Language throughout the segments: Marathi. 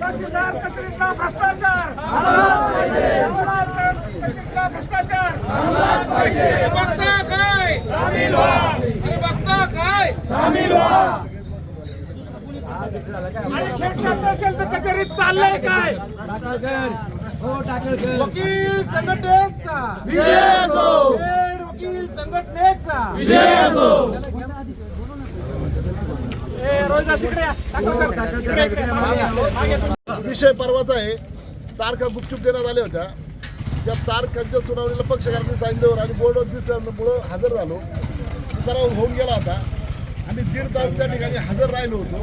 तहसीलदार कचेरीतला भ्रष्टाचार. कचेरीतला भ्ष्टाचार अरे बघता काय? अरे बघता काय? आणि खेडच्या तहसील कचेरीत चाललंय काय? वकील संघटनेचा खेड वकील संघटनेचा. ए, रोहिदास इकडे या. दाखल कर. इकडे, इकडे. मागे या. मागे या. विषय परवाचा आहे. तारखा गुपचूप देण्यात आल्या होत्या. त्या तारखांच्या सुनावणीला पक्षकारांनी सांगितल्यावर आणि बोर्डवर दिसल्यामुळं हजर झालो. ठराव होऊन गेला होता. आम्ही दीड तास त्या ठिकाणी हजर राहिलो होतो.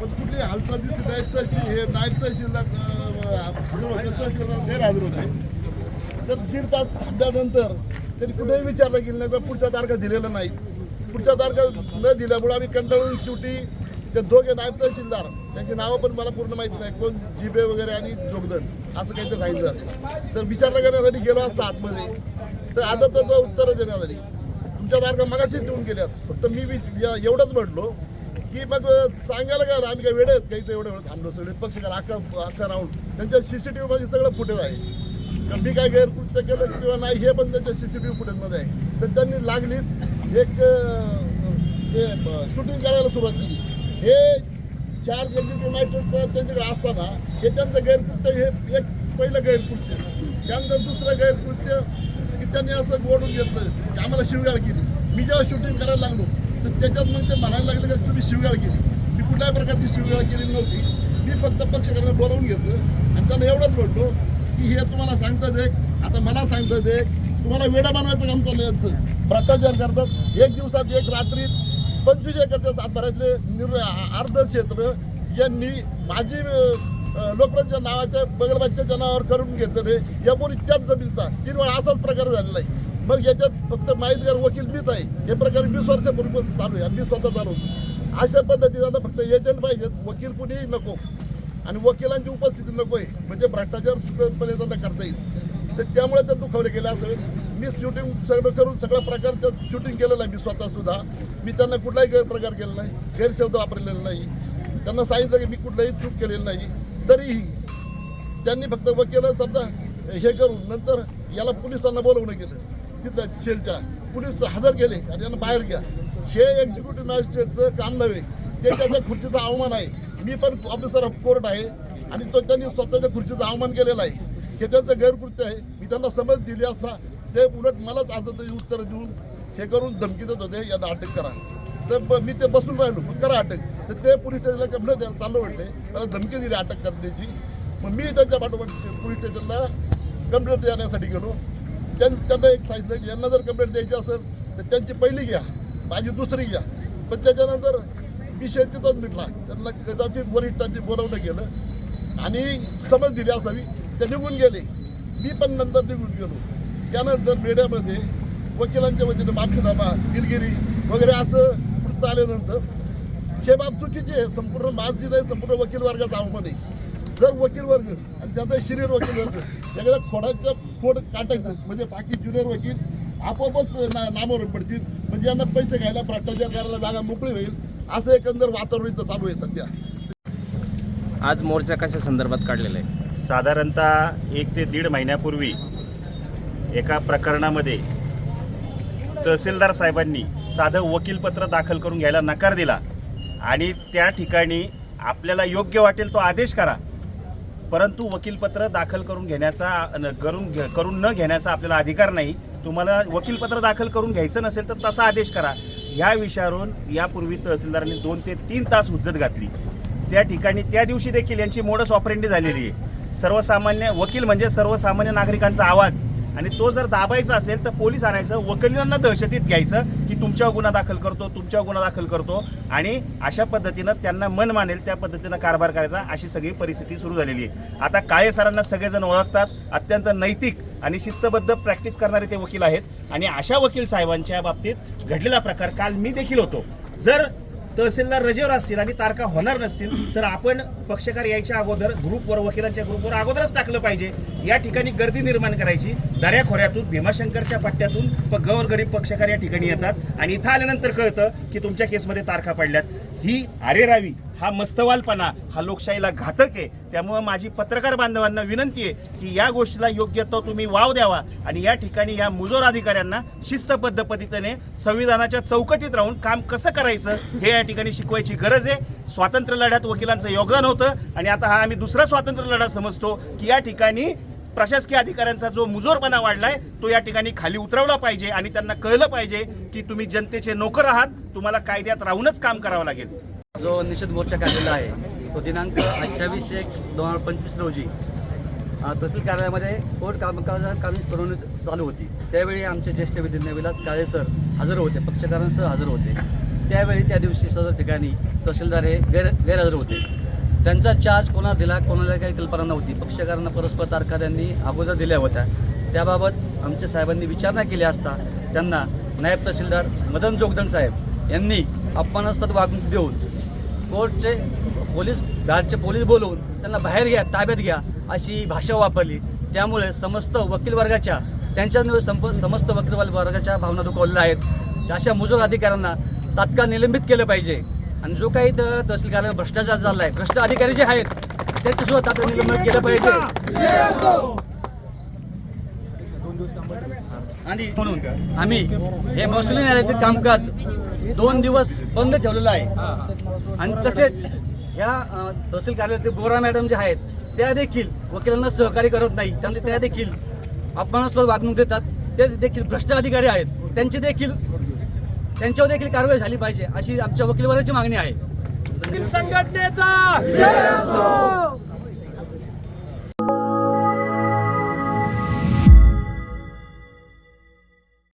पण कुठली हालचाल दिसली नाईक तहसील हे नाईक तहसीलदार हजर होते. तहसीलदार गैरहजर होते. तर दीड तास थांबल्यानंतर त्यांनी कुठेही विचारलं गेलं नाही किंवा पुढच्या तारखा दिलेल्या नाही. पुढच्या तारखा न दिल्यामुळे आम्ही कंटाळून शेवटी ते दोघे नायब तहसीलदार त्यांची नावं पण मला पूर्ण माहीत नाही. कोण जिबे वगैरे आणि जोगदंड असं काहीतरी सांगितलं जाते. तर विचारणा करण्यासाठी गेलो असता आतमध्ये. तर आता तर उत्तरं देण्यासाठी. तुमच्या तारखा मगाशीच देऊन गेल्यात. फक्त मी विच- एवढंच म्हटलो की मग सांगायला काय आम्ही काय वेळ आहेत काही तर एवढं वेळ थांबलो सगळे पक्षकार अख्खा अख्खा राऊंड. त्यांच्या सी सी टी व्हीमध्ये सगळं फुटेज आहे. का मी काय गैरकृत्य केलं किंवा नाही हे पण त्यांच्या सी सी टी व्ही फुटेजमध्ये आहे. तर त्यांनी लागलीच एक ते शूटिंग करायला सुरुवात केली. हे चार एक्झिक्युटिव्ह युनायटेडचं त्यांच्याकडे असताना हे त्यांचं गैरकृत्य हे एक पहिलं गैरकृत्य. त्यानंतर दुसरं गैरकृत्य की त्यांनी असं गोडून घेतलं की आम्हाला शिवगाळ केली. मी जेव्हा शूटिंग करायला लागलो तर त्याच्यात मग ते म्हणायला लागले की तुम्ही शिवगाळ केली. मी कुठल्याही प्रकारची शिवगाळ केली नव्हती. मी फक्त पक्षकारांना बोलावून घेतलं आणि त्यांना एवढंच म्हटलो की हे तुम्हाला सांगतात एक आता मला सांगतात एक. तुम्हाला वेडा बनवायचं काम चाललं यांचं. भ्रष्टाचार करतात. एक दिवसात एक रात्रीत पंचवीस एकरच्या सातबाऱ्यातले निर् अर्ध क्षेत्र यांनी माझी अं, नावाच्या बगलबाच्या जनावर करून घेतलेले यापूर्वी त्याच जमीनचा तीन वेळा असाच प्रकार झालेला आहे. मग याच्यात फक्त माहितगार वकील मीच आहे. हे प्रकार वीस वर्षापूर्वी चालू आहे आणि मी स्वतः चालू अशा पद्धतीनं फक्त एजंट पाहिजेत वकील कुणीही नको. आणि वकिलांची उपस्थिती नको आहे म्हणजे भ्रष्टाचार सुखपणे त्यांना करता येईल. तर त्यामुळे ते दुखावले गेले असं मी शूटिंग सगळं करून सगळ्या प्रकारचं शूटिंग केलेलं आहे मी स्वतः सुद्धा. मी त्यांना कुठलाही गैरप्रकार केला नाही गैरशब्द वापरलेला नाही. त्यांना सांगितलं की मी कुठलाही चूक केलेली नाही. तरीही त्यांनी फक्त वकिला समजा हे करून नंतर याला पोलिसांना बोलवणं गेलं तिथं शेलच्या पोलीस हजर गेले आणि यांना बाहेर घ्या. हे एक्झिक्युटिव्ह मॅजिस्ट्रेटचं काम नव्हे. ते त्याच्या खुर्चीचा अवमान आहे. मी पण ऑफिसर ऑफ कोर्ट आहे आणि तो त्यांनी स्वतःच्या खुर्चीचा अवमान केलेला आहे. हे त्यांचं गैरकृत्य आहे. मी त्यांना समज दिली असता ते उलट मलाच आज उत्तर देऊन हे करून धमकी देत होते यांना अटक करा. तर ब- मी ते बसून राहिलो मग करा अटक. तर ते पोलीस स्टेशनला कंप्लेंट द्यायला चालू वाटले. मला धमकी दिली अटक करण्याची. मग मी त्यांच्या पाठोपाठ पोलीस स्टेशनला कंप्लेंट देण्यासाठी गेलो. त्यां त्यांना एक सांगितलं की यांना जर कंप्लेंट द्यायची असेल तर त्यांची पहिली घ्या माझी दुसरी घ्या. पण त्याच्यानंतर विषय तिथंच मिटला. त्यांना कदाचित वरिष्ठांनी बोलवलं गेलं. आणि समज दिली असावी ते निघून गेले. मी पण नंतर निघून गेलो. त्यानंतर मीडियामध्ये वकिलांच्या वतीने माफीनामा दिलगिरी वगैरे असं वृत्त आल्यानंतर हे बाब चुकीची आहे. संपूर्ण माझी नाही संपूर्ण वकील वर्गाचा अवमान आहे. जर वकील वर्ग आणि त्याचा शिरीर वकील वर्ग एखाद्या खोडाच्या खोड काटायचं म्हणजे बाकी ज्युनियर वकील आपोआपच ना नामावर पडतील. म्हणजे यांना पैसे घ्यायला भ्रष्टाचार करायला जागा मोकळी होईल. असं एकंदर वातावरण इथं चालू आहे सध्या. आज मोर्चा कशा संदर्भात काढलेला आहे? साधारणतः एक ते दीड महिन्यापूर्वी एका प्रकरणामध्ये तहसीलदार साहेबांनी साधं वकीलपत्र दाखल करून घ्यायला नकार दिला आणि त्या ठिकाणी आपल्याला योग्य वाटेल तो आदेश करा. परंतु वकीलपत्र दाखल करून घेण्याचा न- करून घे- करून न घेण्याचा आपल्याला अधिकार नाही. तुम्हाला वकीलपत्र दाखल करून घ्यायचं नसेल तर तसा आदेश करा. ह्या विषयावरून यापूर्वी तहसीलदारांनी दोन ते तीन तास उज्जत घातली. त्या ठिकाणी त्या दिवशी देखील यांची मोडस ऑपरेंडी झालेली आहे. सर्वसामान्य वकील म्हणजे सर्वसामान्य नागरिकांचा आवाज. आणि तो जर दाबायचा असेल तर पोलीस आणायचं वकिलांना दहशतीत घ्यायचं की तुमच्यावर गुन्हा दाखल करतो तुमच्यावर गुन्हा दाखल करतो. आणि अशा पद्धतीनं त्यांना मन मानेल त्या पद्धतीनं कारभार करायचा अशी सगळी परिस्थिती सुरू झालेली आहे. आता काळे सरांना सगळेजण ओळखतात अत्यंत नैतिक आणि शिस्तबद्ध प्रॅक्टिस करणारे ते वकील आहेत. आणि अशा वकील साहेबांच्या बाबतीत घडलेला प्रकार काल मी देखील होतो. जर तहसीलदार रजेवर असतील आणि तारखा होणार नसतील तर आपण पक्षकार यायच्या अगोदर ग्रुपवर वकिलांच्या ग्रुपवर अगोदरच टाकलं पाहिजे. या ठिकाणी गर्दी निर्माण करायची. दऱ्याखोऱ्यातून भीमाशंकरच्या पट्ट्यातून प गौरगरीब पक्षकार या ठिकाणी येतात. आणि इथं आल्यानंतर कळतं की तुमच्या केसमध्ये तारखा पडल्यात. ही अरेरावी हा मस्तवालपणा हा लोकशाहीला घातक आहे. त्यामुळं माझी पत्रकार बांधवांना विनंती आहे की या गोष्टीला योग्य तो तुम्ही वाव द्यावा आणि या ठिकाणी या मुजोर अधिकाऱ्यांना शिस्तबद्ध पद्धतीने संविधानाच्या चौकटीत राहून काम कसं करायचं हे या ठिकाणी शिकवायची गरज आहे. स्वातंत्र्य लढ्यात वकिलांचं योगदान होतं आणि आता हा आम्ही दुसरा स्वातंत्र्य लढा समजतो की या ठिकाणी प्रशासकीय अधिकाऱ्यांचा जो मुजोरपणा वाढलाय तो या ठिकाणी खाली उतरवला पाहिजे आणि त्यांना कळलं पाहिजे की तुम्ही जनतेचे नोकर आहात तुम्हाला कायद्यात राहूनच काम करावं लागेल. जो निषेध मोर्चा काढलेला आहे तो दिनांक अठ्ठावीस एक दोन हजार पंचवीस रोजी तहसील कार्यालयामध्ये कोर्ट कामकाजाकालीन सुनावणी चालू होती. त्यावेळी आमचे ज्येष्ठ विधिज्ञ विलास काळे सर हजर होते पक्षकारांसह हजर होते. त्यावेळी त्या दिवशी सदर ठिकाणी तहसीलदार हे गैर गैरहजर होते. त्यांचा चार्ज कोणा दिला कोणाला काही कल्पना नव्हती. पक्षकारांना परस्पर तारखा त्यांनी अगोदर दिल्या होत्या. त्याबाबत आमच्या साहेबांनी विचारणा केली असता त्यांना नायब तहसीलदार मदन जोगदंड साहेब यांनी अपमानास्पद वागणूक देऊन कोर्टचे पोलीस गार्डचे पोलीस बोलवून त्यांना बाहेर घ्या ताब्यात घ्या अशी भाषा वापरली. त्यामुळे समस्त वकील वर्गाच्या त्यांच्या संप समस्त वकील वर्गाच्या भावना दुखावलेल्या आहेत. अशा मुजोर अधिकाऱ्यांना तात्काळ निलंबित केलं पाहिजे. आणि जो काही इथं तहसील कार्यालयात भ्रष्टाचार झाला आहे भ्रष्ट अधिकारी जे आहेत त्यांचे सुद्धा तात्काळ निलंबित केलं पाहिजे. आणि म्हणून आम्ही हे महसुली न्यायालयातील कामकाज दोन दिवस बंद ठेवलेलं आहे. आणि तसेच ह्या तहसील कार्यालयातील बोरा मॅडम जे आहेत त्या देखील वकिलांना सहकार्य करत नाही. त्यामुळे त्या देखील अपमानास्पद वागणूक देतात. ते देखील भ्रष्ट अधिकारी आहेत. त्यांची देखील त्यांच्यावर देखील कारवाई झाली पाहिजे अशी आमच्या वकील वर्गाची मागणी आहे. संघटनेचा.